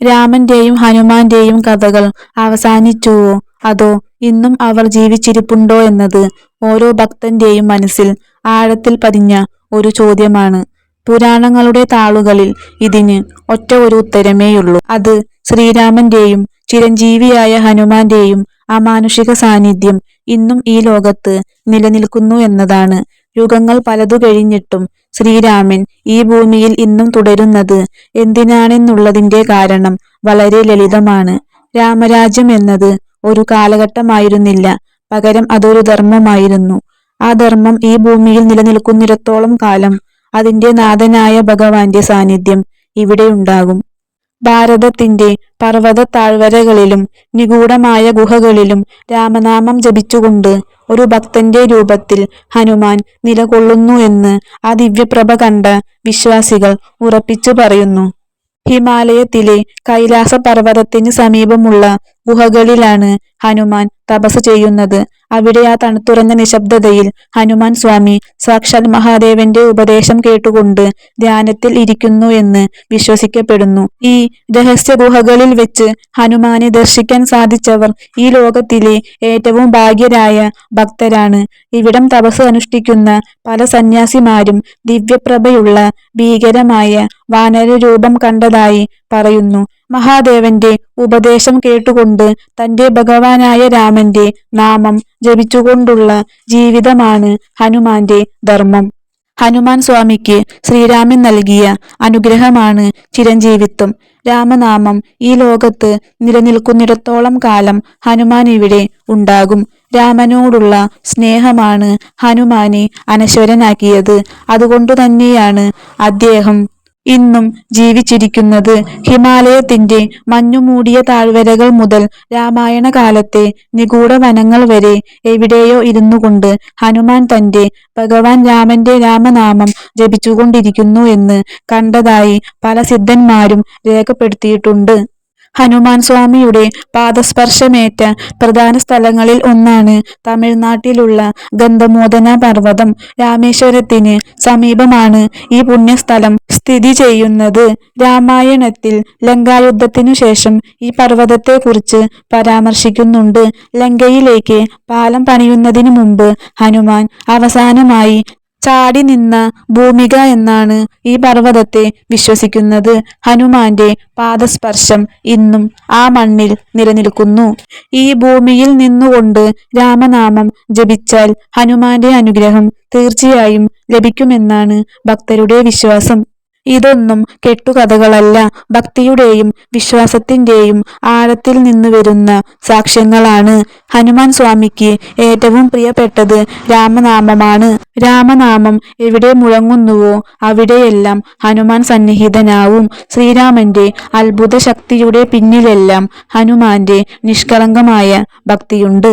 രാമന്റെയും ഹനുമാന്റെയും കഥകൾ അവസാനിച്ചുവോ അതോ ഇന്നും അവർ ജീവിച്ചിരിപ്പുണ്ടോ എന്നത് ഓരോ ഭക്തന്റെയും മനസ്സിൽ ആഴത്തിൽ പതിഞ്ഞ ഒരു ചോദ്യമാണ്. പുരാണങ്ങളുടെ താളുകളിൽ ഇതിന് ഒറ്റ ഒരു ഉത്തരമേയുള്ളൂ. അത് ശ്രീരാമന്റെയും ചിരഞ്ജീവിയായ ഹനുമാന്റെയും അമാനുഷിക സാന്നിധ്യം ഇന്നും ഈ ലോകത്ത് നിലനിൽക്കുന്നു എന്നതാണ്. യുഗങ്ങൾ പലതു കഴിഞ്ഞിട്ടും ശ്രീരാമൻ ഈ ഭൂമിയിൽ ഇന്നും തുടരുന്നത് എന്തിനാണെന്നുള്ളതിന്റെ കാരണം വളരെ ലളിതമാണ്. രാമരാജ്യം എന്നത് ഒരു കാലഘട്ടമായിരുന്നില്ല. പകരം അതൊരു ധർമ്മമായിരുന്നു. ആ ധർമ്മം ഈ ഭൂമിയിൽ നിലനിൽക്കുന്നിടത്തോളം കാലം അതിന്റെ നാഥനായ ഭഗവാന്റെ സാന്നിധ്യം ഇവിടെയുണ്ടാകും. ഭാരതത്തിന്റെ പർവത താഴ്വരകളിലും നിഗൂഢമായ ഗുഹകളിലും രാമനാമം ജപിച്ചുകൊണ്ട് ഒരു ഭക്തന്റെ രൂപത്തിൽ ഹനുമാൻ നിലകൊള്ളുന്നു എന്ന് ആ ദിവ്യപ്രഭ കണ്ട വിശ്വാസികൾ ഉറപ്പിച്ചു പറയുന്നു. ഹിമാലയത്തിലെ കൈലാസ പർവതത്തിന് സമീപമുള്ള ഗുഹകളിലാണ് ഹനുമാൻ തപസ് ചെയ്യുന്നത്. അവിടെ ആ തണുത്തുറഞ്ഞ നിശബ്ദതയിൽ ഹനുമാൻ സ്വാമി സാക്ഷാൽ മഹാദേവന്റെ ഉപദേശം കേട്ടുകൊണ്ട് ധ്യാനത്തിൽ ഇരിക്കുന്നു എന്ന് വിശ്വസിക്കപ്പെടുന്നു. ഈ രഹസ്യ ഗുഹകളിൽ വെച്ച് ഹനുമാനെ ദർശിക്കാൻ സാധിച്ചവർ ഈ ലോകത്തിലെ ഏറ്റവും ഭാഗ്യരായ ഭക്തരാണ്. ഇവിടം തപസ് അനുഷ്ഠിക്കുന്ന പല സന്യാസിമാരും ദിവ്യപ്രഭയുള്ള ഭീകരമായ വാനരരൂപം കണ്ടതായി പറയുന്നു. മഹാദേവന്റെ ഉപദേശം കേട്ടുകൊണ്ട് തന്റെ ഭഗവാനായ രാമന്റെ നാമം ജപിച്ചുകൊണ്ടുള്ള ജീവിതമാണ് ഹനുമാന്റെ ധർമ്മം. ഹനുമാൻ സ്വാമിക്ക് ശ്രീരാമൻ നൽകിയ അനുഗ്രഹമാണ് ചിരഞ്ജീവിത്വം. രാമനാമം ഈ ലോകത്ത് നിലനിൽക്കുന്നിടത്തോളം കാലം ഹനുമാൻ ഇവിടെ ഉണ്ടാകും. രാമനോടുള്ള സ്നേഹമാണ് ഹനുമാനെ അനശ്വരനാക്കിയത്. അതുകൊണ്ടുതന്നെയാണ് അദ്ദേഹം ഇന്നും ജീവിച്ചിരിക്കുന്നത്. ഹിമാലയത്തിന്റെ മഞ്ഞുമൂടിയ താഴ്വരകൾ മുതൽ രാമായണ കാലത്തെ നിഗൂഢ വനങ്ങൾ വരെ എവിടെയോ ഇരുന്നു കൊണ്ട് ഹനുമാൻ തന്റെ ഭഗവാൻ രാമന്റെ രാമനാമം ജപിച്ചുകൊണ്ടിരിക്കുന്നു എന്ന് കണ്ടതായി പല സിദ്ധന്മാരും രേഖപ്പെടുത്തിയിട്ടുണ്ട്. ഹനുമാൻ സ്വാമിയുടെ പാദസ്പർശമേറ്റ പ്രധാന സ്ഥലങ്ങളിൽ ഒന്നാണ് തമിഴ്നാട്ടിലുള്ള ഗന്ധമോദന പർവതം രാമേശ്വരത്തിന് സമീപമാണ് ഈ പുണ്യസ്ഥലം സ്ഥിതി ചെയ്യുന്നത്. രാമായണത്തിൽ ലങ്കായുദ്ധത്തിനു ശേഷം ഈ പർവതത്തെക്കുറിച്ച് പരാമർശിക്കുന്നുണ്ട്. ലങ്കയിലേക്ക് പാലം പണിയുന്നതിനു മുമ്പ് ഹനുമാൻ അവസാനമായി ചാടിനിന്ന ഭൂമിക എന്നാണ് ഈ പർവതത്തെ വിശ്വസിക്കുന്നത്. ഹനുമാന്റെ പാദസ്പർശം ഇന്നും ആ മണ്ണിൽ നിലനിൽക്കുന്നു. ഈ ഭൂമിയിൽ നിന്നുകൊണ്ട് രാമനാമം ജപിച്ചാൽ ഹനുമാന്റെ അനുഗ്രഹം തീർച്ചയായും ലഭിക്കുമെന്നാണ് ഭക്തരുടെ വിശ്വാസം. ഇതൊന്നും കെട്ടുകഥകളല്ല. ഭക്തിയുടെയും വിശ്വാസത്തിന്റെയും ആഴത്തിൽ നിന്ന് വരുന്ന സാക്ഷ്യങ്ങളാണ്. ഹനുമാൻ സ്വാമിക്ക് ഏറ്റവും പ്രിയപ്പെട്ടത് രാമനാമമാണ്. രാമനാമം എവിടെ മുഴങ്ങുന്നുവോ അവിടെയെല്ലാം ഹനുമാൻ സന്നിഹിതനാവും. ശ്രീരാമന്റെ അത്ഭുതശക്തിയുടെ പിന്നിലെല്ലാം ഹനുമാന്റെ നിഷ്കളങ്കമായ ഭക്തിയുണ്ട്.